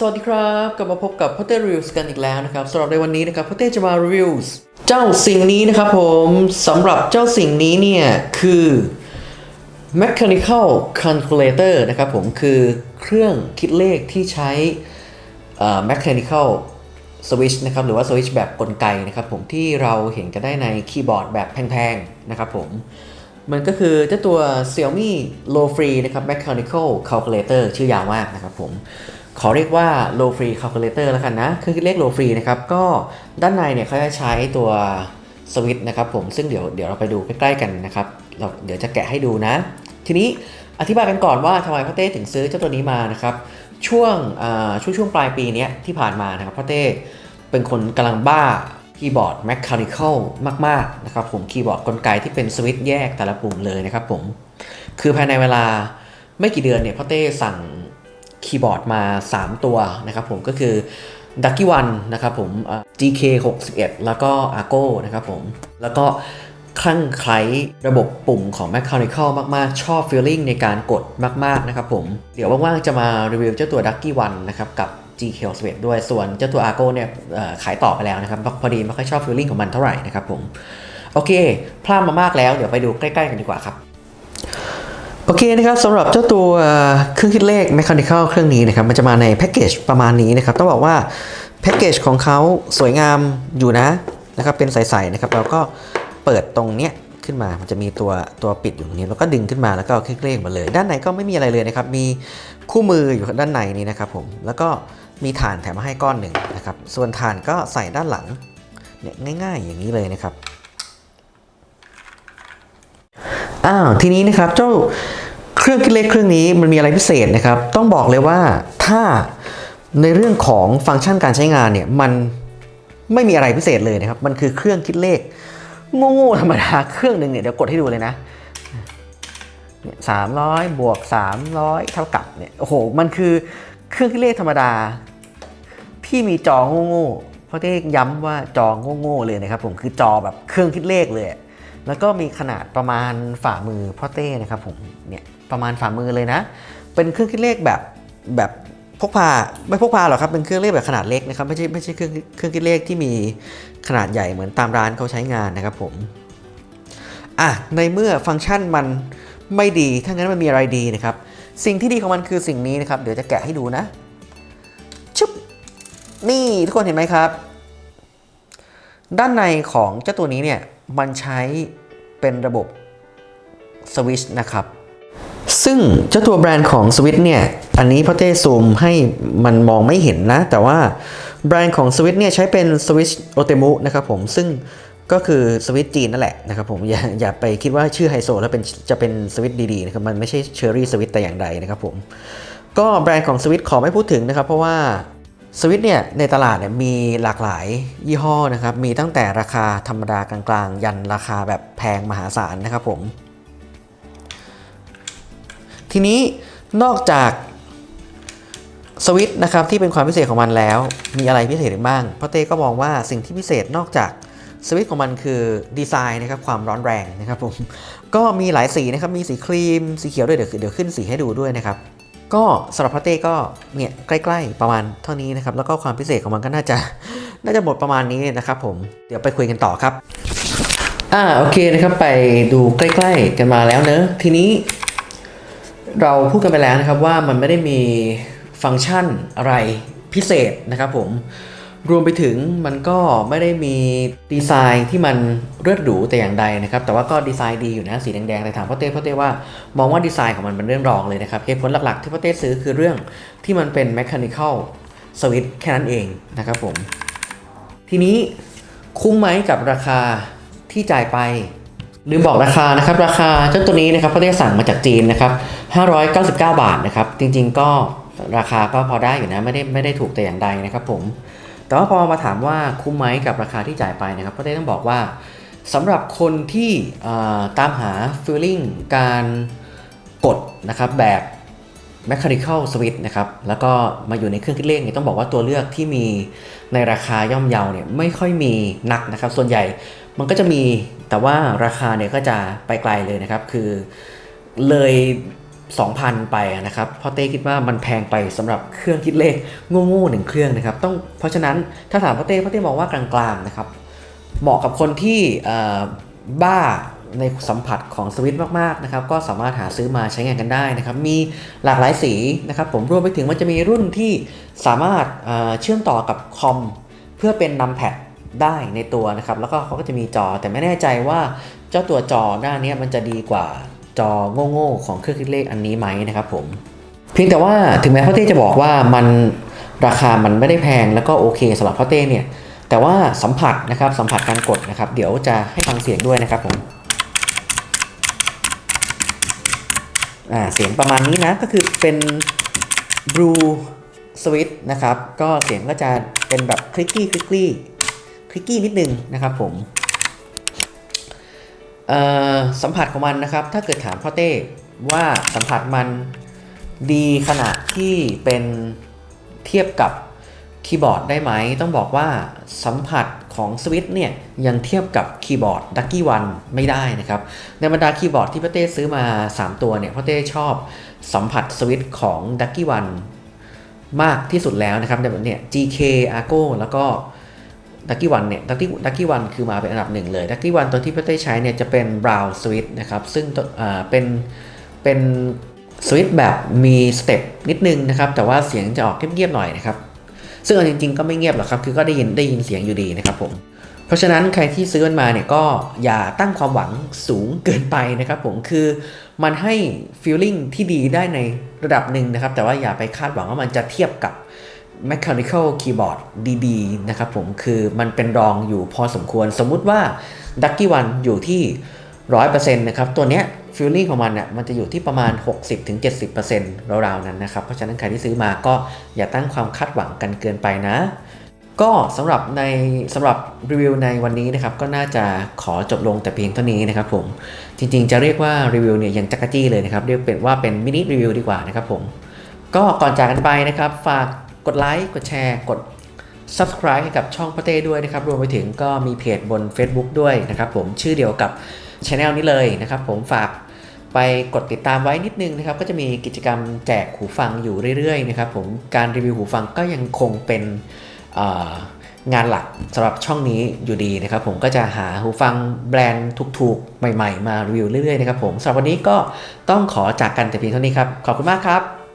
สวัสดีครับ กลับมาพบกับพ่อเต้รีวิวกันอีกแล้วนะครับสำหรับในวันนี้นะครับพ่อเต้จะมารีวิวเจ้าสิ่งนี้นะครับผมสำหรับเจ้าสิ่งนี้เนี่ย คือ mechanical calculator นะครับผมคือเครื่องคิดเลขที่ใช้ mechanical switch นะครับหรือว่า switch แบบกลไกนะครับผมที่เราเห็นกันได้ในคีย์บอร์ดแบบแพงๆนะครับผมมันก็คือเจ้าตัว Xiaomi Low Free นะครับ Mechanical Calculator ชื่อยาวมากนะครับผม ขอเรียกว่า Low Free Calculator แล้วกันนะ คือเลข Low Free นะครับ ก็ด้านในเนี่ยเขาจะใช้ตัวสวิตช์นะครับผม ซึ่งเดี๋ยวเดี๋ยวเราไปดูใกล้ๆกันนะครับ เราเดี๋ยวจะแกะให้ดูนะ ทีนี้อธิบายกันก่อนว่าทำไมพ่อเต้ถึงซื้อเจ้าตัวนี้มานะครับ ช่วงช่วงช่วงปลายปีนี้ที่ผ่านมานะครับพ่อเต้เป็นคนกำลังบ้าคีย์บอร์ด Mechanical มากๆนะครับผมคีย์บอร์ดกลไกที่เป็นสวิตช์แยกแต่ละปุ่มเลยนะครับผม คือภายในเวลาไม่กี่เดือนเนี่ยพ่อเต้สั่ง คีย์บอร์ดมา 3 ตัวนะครับผมก็คือ Ducky One นะครับผม GK 61แล้วก็ Argo นะครับผม แล้วก็คลั่งไคล้ระบบปุ่มของ Mechanical มาก ๆ ชอบ feeling ในการกดมาก ๆ นะครับผม เดี๋ยวว่าง ๆ จะมารีวิวเจ้าตัว Ducky One นะครับกับ GK 61ด้วยส่วนเจ้าตัว Argo เนี่ยขายต่อไปแล้วนะครับเพราะพอดีไม่ค่อยชอบ feeling ของมันเท่าไหร่นะครับผม โอเคพลาดมามากแล้วเดี๋ยวไปดูใกล้ ๆ กันดีกว่าครับ โอเคนะครับสำหรับเจ้าตัวเครื่องคิดเลข Mechanical เครื่องนี้นะครับมันจะมาในแพ็กเกจประมาณนี้นะครับต้องบอกว่าแพ็กเกจของเขาสวยงามอยู่นะนะครับเป็นใสๆนะครับเราก็เปิดตรงเนี้ยขึ้นมา มันจะมีตัวตัวปิดอยู่ตรงนี้แล้วก็ดึงขึ้นมาแล้วก็เอาเครื่องเลขมาเลย ด้านในก็ไม่มีอะไรเลยนะครับ มีคู่มืออยู่ด้านในนี้นะครับผม แล้วก็มีฐานแถมมาให้ก้อนหนึ่งนะครับ ส่วนฐานก็ใส่ด้านหลังเนี่ยง่าย ๆ อย่างนี้เลยนะครับ อ้าวทีนี้นะครับเจ้าเครื่องคิดเลขเครื่องนี้มันมีอะไรพิเศษนะครับ ต้องบอกเลยว่าถ้าในเรื่องของฟังก์ชันการใช้งานเนี่ยมันไม่มีอะไรพิเศษเลยนะครับ มันคือเครื่องคิดเลขโง่ๆธรรมดาเครื่องหนึ่งเนี่ยเดี๋ยวกดให้ดูเลยนะสามร้อยบวกสามร้อยเท่ากับเนี่ยโอ้โหมันคือเครื่องคิดเลขธรรมดา ที่มีจอโง่ๆเพราะที่ย้ำว่าจอโง่ๆเลยนะครับผมคือจอแบบเครื่องคิดเลขเลย แล้วก็มีขนาดประมาณฝ่ามือพ่อเต้นะครับผมเนี่ยประมาณฝ่ามือเลยนะ เป็นเครื่องคิดเลขแบบแบบพกพาไม่พกพาหรอกครับเป็นเครื่องเลขแบบขนาดเล็กนะครับไม่ใช่ไม่ใช่เครื่องเครื่องคิดเลขที่มีขนาดใหญ่เหมือนตามร้านเขาใช้งานนะครับผมอะในเมื่อฟังก์ชันมันไม่ดีถ้างั้นมันมีอะไรดีนะครับ สิ่งที่ดีของมันคือสิ่งนี้นะครับ เดี๋ยวจะแกะให้ดูนะชุบนี่ทุกคนเห็นไหมครับ ด้านในของเจ้าตัวนี้เนี่ย มันใช้เป็นระบบสวิชนะครับ ซึ่งเจ้าตัวแบรนด์ของสวิตเนี่ย อันนี้พ่อเต้ซูมให้มันมองไม่เห็นนะ แต่ว่าแบรนด์ของสวิตเนี่ยใช้เป็นสวิชโอเตมุนะครับผม ซึ่งก็คือสวิตจีนนั่นแหละนะครับผมอย่าอย่าไปคิดว่าชื่อไฮโซแล้วเป็นจะเป็นสวิตดีๆนะครับมันไม่ใช่เชอร์รี่สวิตแต่อย่างใดนะครับผมก็แบรนด์ของสวิตขอไม่พูดถึงนะครับ เพราะว่า สวิตเนี่ยในตลาดเนี่ยมีหลากหลายยี่ห้อนะครับ มีตั้งแต่ราคาธรรมดากลางๆ ยันราคาแบบแพงมหาศาลนะครับผม ทีนี้นอกจากสวิตนะครับที่เป็นความพิเศษของมันแล้ว มีอะไรพิเศษอีกบ้างพ่อเต้ก็มองว่าสิ่งที่พิเศษนอกจากสวิตของมันคือดีไซน์นะครับความร้อนแรงนะครับผมก็มีหลายสีนะครับมีสีครีม สีเขียวด้วยเดี๋ยวเดี๋ยวขึ้นสีให้ดูด้วยนะครับ ก็สำหรับพระเต้ก็เนี่ยใกล้ๆประมาณเท่านี้นะครับ แล้วก็ความพิเศษของมันก็น่าจะน่าจะหมดประมาณนี้นะครับผมเดี๋ยวไปคุยกันต่อครับอ่าโอเคนะครับไปดูใกล้ๆกันมาแล้วเนอะทีนี้ เราพูดกันไปแล้วนะครับว่ามันไม่ได้มีฟังก์ชันอะไรพิเศษนะครับผม รวมไปถึงมันก็ไม่ได้มีดีไซน์ที่มันเลือดหรูแต่อย่างใดนะครับ แต่ว่าก็ดีไซน์ดีอยู่นะสีแดงๆแต่ถามพ่อเต้พ่อเต้ว่ามองว่าดีไซน์ของมันเป็นเรื่องรองเลยนะครับเหตุผลหลักๆ ที่พ่อเต้ซื้อคือเรื่องที่มันเป็น mechanical switch แค่นั้นเองนะครับผม ทีนี้คุ้มไหมกับราคาที่จ่ายไปลืมบอกราคานะครับ ราคาเจ้าตัวนี้นะครับพ่อเต้สั่งมาจากจีนนะครับ599 บาทนะครับจริงๆก็ราคาก็พอได้อยู่นะไม่ได้ไม่ได้ถูกแต่อย่างใดนะครับผม แต่ว่าพอมาถามว่าคุ้มไหมกับราคาที่จ่ายไปนะครับพ่อเต้ต้องบอกว่าสำหรับคนที่ตามหา feeling การกดนะครับแบบ mechanical switch นะครับแล้วก็มาอยู่ในเครื่องคิดเลขเนี่ยต้องบอกว่าตัวเลือกที่มีในราคาย่อมเยาเนี่ยไม่ค่อยมีนักนะครับ ส่วนใหญ่มันก็จะมีแต่ว่าราคาเนี่ยก็จะไปไกลเลยนะครับ คือเลย 2,000 ไปนะครับพราะเต้คิดว่ามันแพงไปสำหรับเครื่องคิดเลขโง่ๆหนึ่งเครื่องนะครับต้องเพราะฉะนั้นถ้าถามพ่อเต้พ่อเต้มองว่ากลางๆนะครับเหมาะกับคนที่บ้าในสัมผัสของสวิตช์มากๆนะครับก็สามารถหาซื้อมาใช้งานกันได้นะครับมีหลากหลายสีนะครับผมรวมไปถึงมันจะมีรุ่นที่สามารถเเชื่อมต่อกับคอมเพื่อเป็นนัมแพดได้ในตัวนะครับแล้วก็เขาก็จะมีจอแต่ไม่แน่ใจว่าเจ้าตัวจอด้านี้มันจะดีกว่า จอโง่ๆของเครื่องคิดเลขอันนี้ไหมนะครับผม เพียงแต่ว่าถึงแม้พ่อเต้จะบอกว่ามันราคามันไม่ได้แพงแล้วก็โอเคสำหรับพ่อเต้เนี่ยแต่ว่าสัมผัสนะครับสัมผัสการกดนะครับ เดี๋ยวจะให้ฟังเสียงด้วยนะครับผมอ่าเสียงประมาณนี้นะก็คือเป็น blue switch นะครับ ก็เสียงก็จะเป็นแบบคลิกกี้คลิกกี้คลิกกี้นิดนึงนะครับผมอ สัมผัสของมันนะครับ ถ้าเกิดถามพ่อเต้ว่าสัมผัสมันดีขนาดที่เป็นเทียบกับคีย์บอร์ดได้ไหม ต้องบอกว่าสัมผัสของสวิตเนี่ยยังเทียบกับคีย์บอร์ด d u c k y One ไม่ได้นะครับ ในบรรดาคีย์บอร์ดที่พ่อเต้ซื้อมา 3 ตัวเนี่ยพ่อเต้ชอบสัมผัสสวิตของ d u c k y One มากที่สุดแล้วนะครับในแบบเนี่ย GK Argo แล้วก็ ดักกี้วันเนี่ยดักกี้ดักกี้วันคือมาเป็นอันดับหนึ่งเลยดักกี้วันตัวที่พี่เต้ใช้เนี่ยจะเป็น Brown Switch นะครับซึ่งอ่าเป็นเป็นสวิตช์แบบมีสเต็ปนิดนึงนะครับแต่ว่าเสียงจะออกเงียบๆหน่อยนะครับซึ่งเอาจริงๆก็ไม่เงียบหรอกครับคือก็ได้ยินได้ยินเสียงอยู่ดีนะครับผมเพราะฉะนั้นใครที่ซื้อมันมาเนี่ยก็อย่าตั้งความหวังสูงเกินไปนะครับผมคือมันให้ feeling ที่ดีได้ในระดับหนึ่งนะครับแต่ว่าอย่าไปคาดหวังว่ามันจะเทียบกับ mechanical keyboard ดีๆนะครับผมคือมันเป็นรองอยู่พอสมควร สมมุติว่า Ducky One อยู่ที่ 100%นะครับตัวเนี้ย feeling ของมันเนี่ยมันจะอยู่ที่ประมาณ 60-70%ราวๆนั้นนะครับ เพราะฉะนั้นใครที่ซื้อมาก็อย่าตั้งความคาดหวังกันเกินไปนะ ก็สำหรับในสำหรับรีวิวในวันนี้นะครับ ก็น่าจะขอจบลงแต่เพียงเท่านี้นะครับผมจริงๆจะเรียกว่ารีวิวเนี่ยยังจักรจี้เลยนะครับ เรียกเป็นว่าเป็นมินิรีวิวดีกว่านะครับผมก็ก่อนจากกันไปนะครับฝาก กดไลค์กดแชร์กด Subscribe ให้กับช่องพระเต้ด้วยนะครับ รวมไปถึงก็มีเพจบน Facebook ด้วยนะครับผมชื่อเดียวกับช anel นี้เลยนะครับผมฝากไปกดติดตามไว้นิดนึงนะครับ ก็จะมีกิจกรรมแจกหูฟังอยู่เรื่อยๆนะครับผมการรีวิวหูฟังก็ยังคงเป็นงานหลักสำหรับช่องนี้อยู่ดีนะครับ ผมก็จะหาหูฟังแบรนด์ถูกๆ ใหม่ๆ มารีวิวเรื่อยๆนะครับผมสำหรับวันนี้ก็ต้องขอจากกันแต่เพียงเท่านี้ครับ ขอบคุณมากครับ